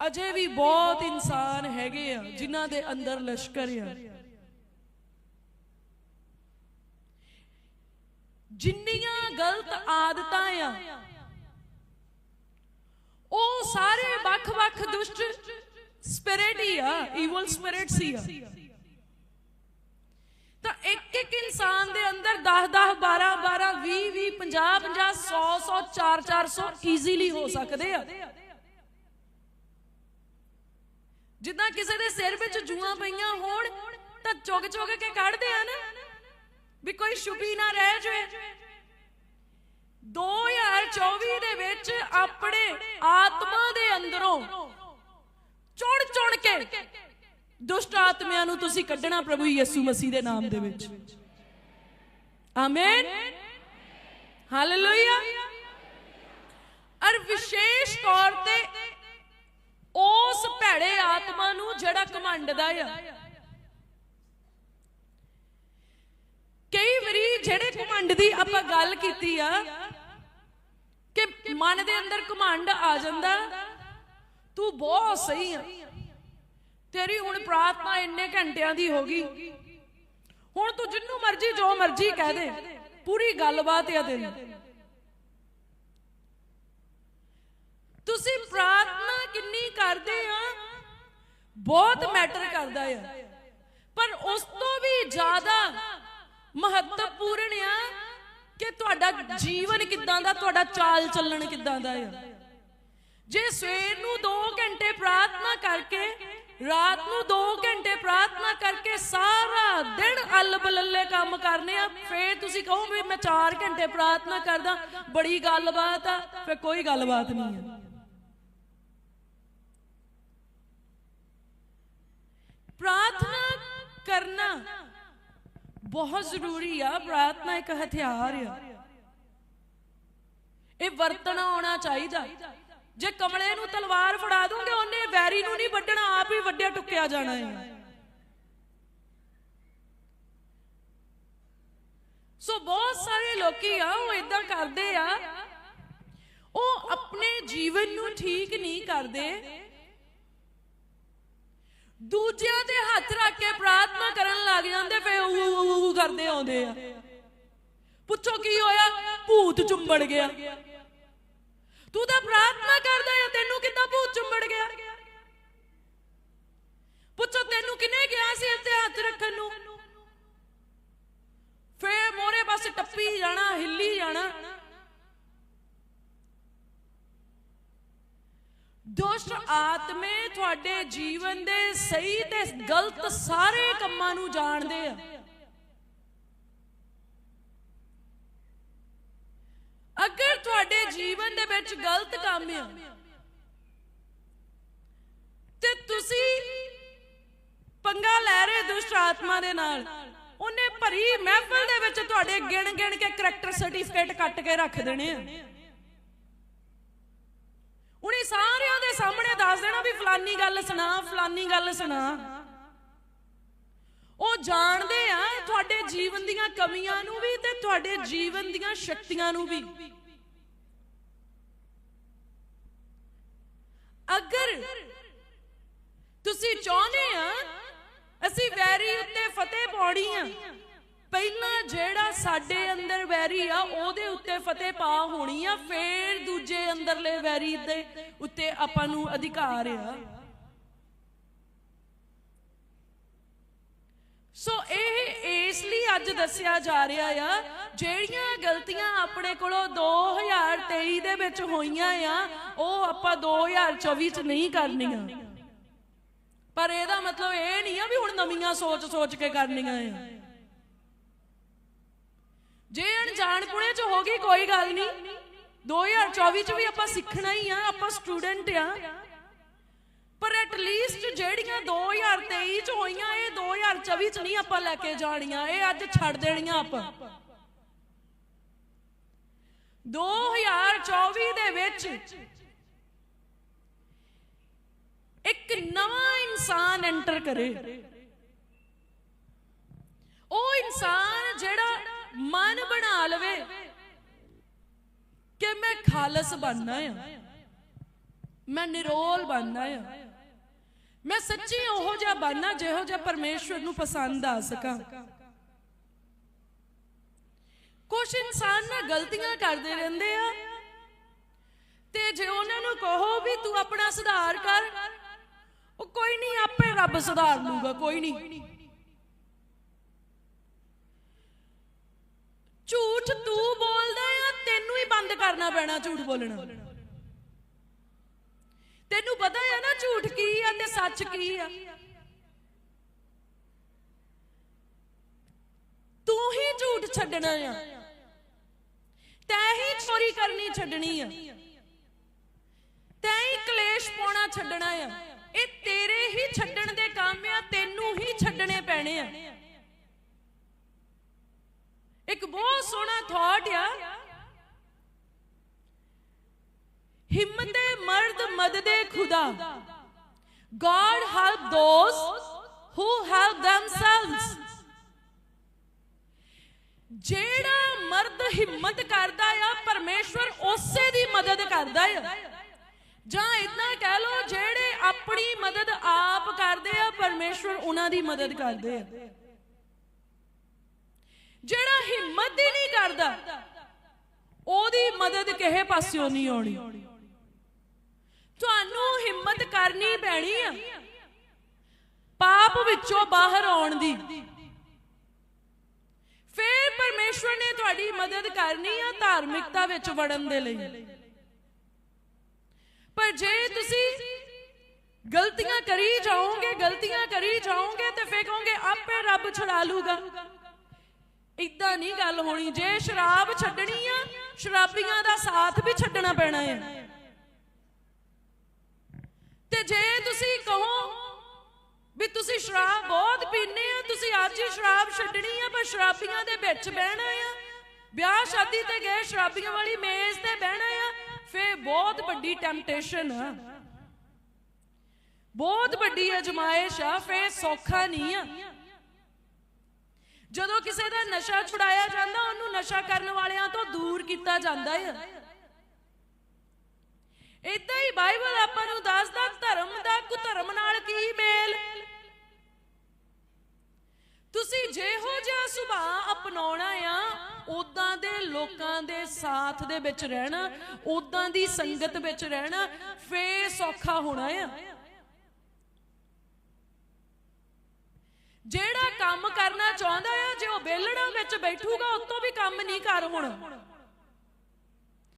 ਅਜੇ ਵੀ ਬਹੁਤ ਇਨਸਾਨ ਹੈਗੇ ਆ ਜਿਨ੍ਹਾਂ ਦੇ ਅੰਦਰ ਲਸ਼ਕਰ ਆ। ਜਿੰਨੀਆਂ ਗਲਤ ਆਦਤਾਂ ਆ, ਉਹ ਸਾਰੇ ਵੱਖ-ਵੱਖ ਦੁਸ਼ਟ ਸਪਿਰਿਟ ਹੀ ਆ ਈਵਲ ਸਪਿਰਿਟਸ ਹੀ ਆ। ਤਾਂ ਇੱਕ ਇੱਕ ਇਨਸਾਨ ਦੇ ਅੰਦਰ 10 10 12 12 20 20 50 50 100 100 4 400 ਈਜ਼ੀਲੀ ਹੋ ਸਕਦੇ ਆ। ਜਿੱਦਾਂ ਕਿਸੇ ਦੇ ਸਿਰ ਵਿੱਚ ਜੂਆਂ ਪਈਆਂ ਹੋਣ, ਤਾਂ ਚੁਗ ਚੁਗ ਕੇ ਕੱਢਦੇ ਆ ਨਾ, ਵੀ ਕੋਈ ਛੁਪੀ ਨਾ ਰਹਿ ਜਾਵੇ 2024 ਦੇ ਵਿੱਚ ਆਪਣੇ ਆਤਮਾ ਦੇ ਅੰਦਰੋਂ ਚੁਣ ਚੁਣ ਕੇ ਦੁਸ਼ਟ ਆਤਮਿਆਂ ਨੂੰ ਤੁਸੀਂ ਕੱਢਣਾ ਪ੍ਰਭੂ ਯਿਸੂ ਮਸੀਹ ਦੇ ਨਾਮ ਦੇ ਵਿੱਚ। ਆਮੇਨ ਹਾਲੇਲੂਇਆ ਅਰ ਵਿਸ਼ੇਸ਼ ਤੌਰ ਤੇ ਆਤਮਾ ਨੂੰ ਜਿਹੜਾ ਆ। ਕਈ ਵਾਰੀ ਜਿਹੜੇ ਘਮੰਡ ਦੀ ਆਪਾਂ ਗੱਲ ਕੀਤੀ ਆ, ਕਿ ਮਨ ਦੇ ਅੰਦਰ ਘਮੰਡ ਆ ਜਾਂਦਾ, ਤੂੰ ਬਹੁਤ ਸਹੀ ਆ। ਤੇਰੀ ਹੁਣ ਪ੍ਰਾਰਥਨਾ ਇੰਨੇ ਘੰਟਿਆਂ ਦੀ ਹੋ ਗਈ। ਹੁਣ ਤੂੰ ਜਿੰਨੂੰ ਮਰਜ਼ੀ, ਜੋ ਮਰਜ਼ੀ ਕਹਿ ਦੇ, ਪੂਰੀ ਗੱਲਬਾਤ ਆ ਤੇਰੀ। ਤੁਸੀਂ ਪ੍ਰਾਰਥਨਾ ਬਹੁਤ ਮੈਟਰ ਕਰਦਾ ਆ। ਪਰ ਉਸ ਤੋਂ ਵੀ ਜ਼ਿਆਦਾ ਮਹੱਤਵਪੂਰਨ ਆ ਕਿ ਤੁਹਾਡਾ ਜੀਵਨ ਕਿੱਦਾਂ ਦਾ, ਤੁਹਾਡਾ ਚਾਲ ਚੱਲਣ ਕਿੱਦਾਂ ਦਾ ਆ। ਜੇ ਸਵੇਰ ਨੂੰ 2 ਘੰਟੇ ਪ੍ਰਾਰਥਨਾ ਕਰਕੇ, ਰਾਤ ਨੂੰ 2 ਘੰਟੇ ਪ੍ਰਾਰਥਨਾ ਕਰਕੇ ਸਾਰਾ ਦਿਨ ਅਲ ਬਲੱਲੇ ਕੰਮ ਕਰਨੇ ਆ, ਫੇਰ ਤੁਸੀਂ ਕਹੋ ਵੀ ਮੈਂ 4 ਘੰਟੇ ਪ੍ਰਾਰਥਨਾ ਕਰਦਾ, ਬੜੀ ਗੱਲਬਾਤ ਆ। ਫੇਰ ਕੋਈ ਗੱਲਬਾਤ ਨਹੀਂ ਆ ਪ੍ਰਾਰਥਨਾ ਕਰਨਾ ਬਹੁਤ ਜ਼ਰੂਰੀ ਆ, ਪ੍ਰਾਰਥਨਾ ਇੱਕ ਹਥਿਆਰ ਆ। ਇਹ ਵਰਤਣਾ ਆਉਣਾ ਚਾਹੀਦਾ। ਜੇ ਕਮਲੇ ਨੂੰ ਤਲਵਾਰ ਫੜਾ ਦੋਗੇ, ਉਹਨੇ ਵੈਰੀ ਨੂੰ ਨਹੀਂ ਵੱਢਣਾ, ਆਪ ਹੀ ਵੱਡਿਆ ਟੁੱਕਿਆ ਜਾਣਾ ਹੈ ਸੋ ਬਹੁਤ ਸਾਰੇ ਲੋਕੀ ਆ, ਉਹ ਇਦਾਂ ਕਰਦੇ ਆ। ਉਹ ਆਪਣੇ ਜੀਵਨ ਨੂੰ ਠੀਕ ਨਹੀਂ ਕਰਦੇ। ਦੂਜਿਆਂ ਦੇ ਹੱਥ ਰੱਖ ਕੇ ਪ੍ਰਾਰਥਨਾ ਕਰਨ ਲੱਗ ਜਾਂਦੇ ਫੇ ਊ ਕਰਦੇ ਆਉਂਦੇ ਆ। ਪੁੱਛੋ ਕੀ ਹੋਇਆ? ਭੂਤ ਚੁੰਬੜ ਗਿਆ। ਤੂੰ ਤਾਂ ਪ੍ਰਾਰਥਨਾ ਕਰਦਾ ਆ, ਤੈਨੂੰ ਕਿੱਦਾਂ ਭੂਤ ਚੁੰਬੜ ਗਿਆ? ਪੁੱਛੋ ਤੈਨੂੰ ਕਿਨੇ ਗਿਆ ਸੀ ਇੱਥੇ ਹੱਥ ਰੱਖਣ ਨੂੰ? ਫੇ ਮੋਰੇ ਬਸ ਟੱਪੀ ਜਾਣਾ, ਹਿੱਲੀ ਜਾਣਾ। ਦੁਸ਼ਟ ਆਤਮੇ ਤੁਹਾਡੇ ਜੀਵਨ ਦੇ ਸਹੀ ਤੇ ਗਲਤ ਸਾਰੇ ਕੰਮਾਂ ਨੂੰ ਜਾਣਦੇ ਆ। ਅਗਰ ਤੁਹਾਡੇ ਜੀਵਨ ਦੇ ਵਿੱਚ ਗਲਤ ਕੰਮ ਆ, ਤੇ ਤੁਸੀਂ ਪੰਗਾ ਲੈ ਰਹੇ ਦੁਸ਼ਟ ਆਤਮਾ ਦੇ ਨਾਲ, ਉਹਨੇ ਭਰੀ ਮਹਿਫਲ ਦੇ ਵਿੱਚ ਤੁਹਾਡੇ ਗਿਣ ਗਿਣ ਕੇ ਕਰੈਕਟਰ ਸਰਟੀਫਿਕੇਟ ਕੱਟ ਕੇ ਰੱਖ ਦੇਣੇ ਆ ਉਹਨੇ ਸਾਰਿਆਂ ਦੇ ਸਾਹਮਣੇ ਦੱਸ ਵੀ ਫਲਾਨੀ ਗੱਲ ਸੁਣਾ, ਫਲਾਨੀ ਗੱਲ ਸੁਣਾ। ਉਹ ਜਾਣਦੇ ਆ ਤੁਹਾਡੇ ਜੀਵਨ ਦੀਆਂ ਕਮੀਆਂ ਨੂੰ ਵੀ ਤੇ ਤੁਹਾਡੇ ਜੀਵਨ ਦੀਆਂ ਸ਼ਕਤੀਆਂ ਨੂੰ ਵੀ। ਅਗਰ ਤੁਸੀਂ ਚਾਹੁੰਦੇ ਆ, ਅਸੀਂ ਵੈਰੀ ਉੱਤੇ ਫਤਿਹ ਪਾਉਣੀ ਆ। ਪਹਿਲਾਂ ਜਿਹੜਾ ਸਾਡੇ ਅੰਦਰ ਵੈਰੀ ਆ, ਉਹਦੇ ਉੱਤੇ ਫਤਿਹ ਪਾ ਹੋਣੀ ਆ, ਫੇਰ ਦੂਜੇ ਅੰਦਰਲੇ ਵੈਰੀ ਦੇ ਉੱਤੇ ਆਪਾਂ ਨੂੰ ਅਧਿਕਾਰ ਆ। ਸੋ ਇਹ ਇਸ ਲਈ ਅੱਜ ਦੱਸਿਆ ਜਾ ਰਿਹਾ ਆ, ਜਿਹੜੀਆਂ ਗਲਤੀਆਂ ਆਪਣੇ ਕੋਲੋਂ 2023 ਦੇ ਵਿੱਚ ਹੋਈਆਂ ਆ, ਉਹ ਆਪਾਂ 2024 ਚ ਨਹੀਂ ਕਰਨੀਆਂ। ਪਰ ਇਹਦਾ ਮਤਲਬ ਇਹ ਨਹੀਂ ਆ ਵੀ ਹੁਣ ਨਵੀਆਂ ਸੋਚ ਸੋਚ ਕੇ ਕਰਨੀਆਂ ਆ। ਜੇ ਅਣਜਾਣ ਅਣਜਾਣਪੁਣੇ ਚ ਹੋ ਗਈ, ਕੋਈ ਗੱਲ ਨਹੀਂ। 2024 ਚ ਵੀ ਆਪਾਂ ਸਿੱਖਣਾ ਹੀ ਆ, ਆਪਾਂ ਸਟੂਡੈਂਟ ਆ। ਪਰ ਐਟ ਲੀਸਟ ਜਿਹੜੀਆਂ 2023 ਚ ਹੋਈਆਂ, ਇਹ 2024 ਚ ਨਹੀਂ ਆਪਾਂ ਲੈ ਕੇ ਜਾਣੀਆਂ, ਇਹ ਅੱਜ ਛੱਡ ਦੇਣੀਆਂ ਆਪਾਂ। 2024 ਦੇ ਵਿੱਚ ਇੱਕ ਨਵਾਂ ਇਨਸਾਨ ਐਂਟਰ ਕਰੇ। ਉਹ ਇਨਸਾਨ ਜਿਹੜਾ ਮਨ ਬਣਾ ਲਵੇ ਕਿ ਮੈਂ ਖਾਲਸ ਬਣਨਾ ਆ। ਮੈਂ ਨਿਰੋਲ ਬਣਨਾ ਆ। ਮੈਂ ਸੱਚੀ ਉਹੋ ਜਿਹਾ ਬਣਨਾ ਜਿਹੋ ਜਿਹਾ ਪਰਮੇਸ਼ਵਰ ਨੂੰ ਪਸੰਦ ਆ ਸਕਾਂ। ਕੁਝ ਇਨਸਾਨ ਨਾ ਗਲਤੀਆਂ ਕਰਦੇ ਰਹਿੰਦੇ ਆ। ਤੇ ਜੇ ਉਹਨਾਂ ਨੂੰ ਕਹੋ ਵੀ ਤੂੰ ਆਪਣਾ ਸੁਧਾਰ ਕਰ, ਉਹ ਕੋਈ ਨਹੀਂ, ਆਪੇ ਰੱਬ ਸੁਧਾਰ ਲੂਗਾ ਕੋਈ ਨਹੀਂ। ਝੂਠ ਤੂੰ ਬੋਲਦਾ ਆ ਤੈਨੂੰ ਹੀ ਬੰਦ ਕਰਨਾ ਪੈਣਾ ਝੂਠ ਬੋਲਣਾ। ਤੈਨੂੰ ਪਤਾ ਹੈ ਨਾ ਝੂਠ ਕੀ ਆ ਤੇ ਸੱਚ ਕੀ ਆ। ਤੂੰ ਹੀ ਝੂਠ ਛੱਡਣਾ ਆ। ਤੈਂ ਹੀ ਚੋਰੀ ਕਰਨੀ ਛੱਡਣੀ ਆ। ਤੈਂ ਹੀ ਕਲੇਸ਼ ਪਾਉਣਾ ਛੱਡਣਾ ਆ। ਇਹ ਤੇਰੇ ਹੀ ਛੱਡਣ ਦੇ ਕੰਮ ਆ, ਤੈਨੂੰ ਹੀ ਛੱਡਣੇ ਪੈਣੇ ਆ ਇੱਕ ਬਹੁਤ ਸੋਹਣਾ ਥਾਟ ਆ। ਹਿੰਮਤੇ ਮਰਦ ਮਦਦੇ ਖੁਦਾ। God help those who help themselves ਜਿਹੜਾ ਮਰਦ ਹਿੰਮਤ ਕਰਦਾ ਆ, ਪਰਮੇਸ਼ਵਰ ਉਸੇ ਦੀ ਮਦਦ ਕਰਦਾ ਆ। ਜਾਂ ਇਦਾਂ ਕਹਿ ਲੋ ਜਿਹੜੇ ਆਪਣੀ ਮਦਦ ਆਪ ਕਰਦੇ ਆ, ਪਰਮੇਸ਼ਵਰ ਉਹਨਾਂ ਦੀ ਮਦਦ ਕਰਦੇ ਆ। ਜਿਹੜਾ ਹਿੰਮਤ ਹੀ ਨਹੀਂ ਕਰਦਾ, ਉਹਦੀ ਮਦਦ ਕਿਸੇ ਪਾਸਿਓਂ ਨਹੀਂ ਆਉਣੀ। ਤੁਹਾਨੂੰ ਹਿੰਮਤ ਕਰਨੀ ਪੈਣੀ ਆ। ਪਾਪ ਵਿੱਚੋਂ ਬਾਹਰ ਆਉਣ ਦੀ। ਫੇਰ ਪਰਮੇਸ਼ਵਰ ਨੇ ਤੁਹਾਡੀ ਮਦਦ ਕਰਨੀ ਆ ਧਾਰਮਿਕਤਾ ਵਿੱਚ ਵੜਨ ਦੇ ਲਈ। ਪਰ ਜੇ ਤੁਸੀਂ ਗਲਤੀਆਂ ਕਰੀ ਜਾਓਗੇ, ਗਲਤੀਆਂ ਕਰੀ ਜਾਓਗੇ, ਤੇ ਫੇਰ ਕਹੋਗੇ, ਆਪੇ ਰੱਬ ਛੁਡਾ ਲੂਗਾ। ਇਦਾਂ ਨਹੀਂ ਗੱਲ ਹੋਣੀ। ਜੇ ਸ਼ਰਾਬ ਛੱਡਣੀ ਆ, ਸ਼ਰਾਬੀਆਂ ਦਾ ਸਾਥ ਵੀ ਛੱਡਣਾ ਪੈਣਾ ਹੈ ਤੇ ਜੇ ਤੁਸੀਂ ਕਹੋ ਵੀ ਤੁਸੀਂ ਸ਼ਰਾਬ ਬਹੁਤ ਪੀਂਦੇ ਆ, ਤੁਸੀਂ ਅੱਜ ਹੀ ਸ਼ਰਾਬ ਛੱਡਣੀ ਆ, ਪਰ ਸ਼ਰਾਬੀਆਂ ਦੇ ਵਿੱਚ ਬਹਿਣਾ ਆ। ਵਿਆਹ ਸ਼ਾਦੀ ਤੇ ਗਏ, ਸ਼ਰਾਬੀਆਂ ਵਾਲੀ ਮੇਜ਼ ਤੇ ਬਹਿਣਾ ਆ। ਫੇ ਬਹੁਤ ਵੱਡੀ ਟੈਂਪਟੇਸ਼ਨ ਆ। ਬਹੁਤ ਵੱਡੀ ਅਜਮਾਇਸ਼ ਆ ਫੇ ਸੌਖਾ ਨਹੀਂ ਆ। ਜਦੋਂ ਕਿਸੇ ਦਾ ਨਸ਼ਾ ਛੁਡਾਇਆ ਜਾਂਦਾ, ਉਹਨੂੰ ਨਸ਼ਾ ਕਰਨ ਵਾਲਿਆਂ ਤੋਂ ਦੂਰ ਕੀਤਾ ਜਾਂਦਾ ਹੈ ਇਦਾਂ ਹੀ ਬਾਈਬਲ ਆਪਾਂ ਨੂੰ ਦੱਸਦਾ, ਧਰਮ ਦਾ ਕੁਧਰਮ ਨਾਲ ਕੀ ਮੇਲ? ਤੁਸੀਂ ਜਿਹੋ ਜਿਹਾ ਸੁਭਾਅ ਅਪਣਾਉਣਾ ਆ ਉਦਾਂ ਦੇ ਲੋਕਾਂ ਦੇ ਸਾਥ ਦੇ ਵਿੱਚ ਰਹਿਣਾ ਉਦਾਂ ਦੀ ਸੰਗਤ ਵਿੱਚ ਰਹਿਣਾ, ਫੇਰ ਸੌਖਾ ਹੋਣਾ ਆ। ਜਿਹੜਾ ਕੰਮ ਕਰਨਾ ਚਾਹੁੰਦਾ ਆ, ਜੇ ਉਹ ਬੇਲਣਾ ਵਿੱਚ ਬੈਠੂਗਾ, ਉਤੋਂ ਵੀ ਕੰਮ ਨਹੀਂ ਕਰ ਹੁਣ।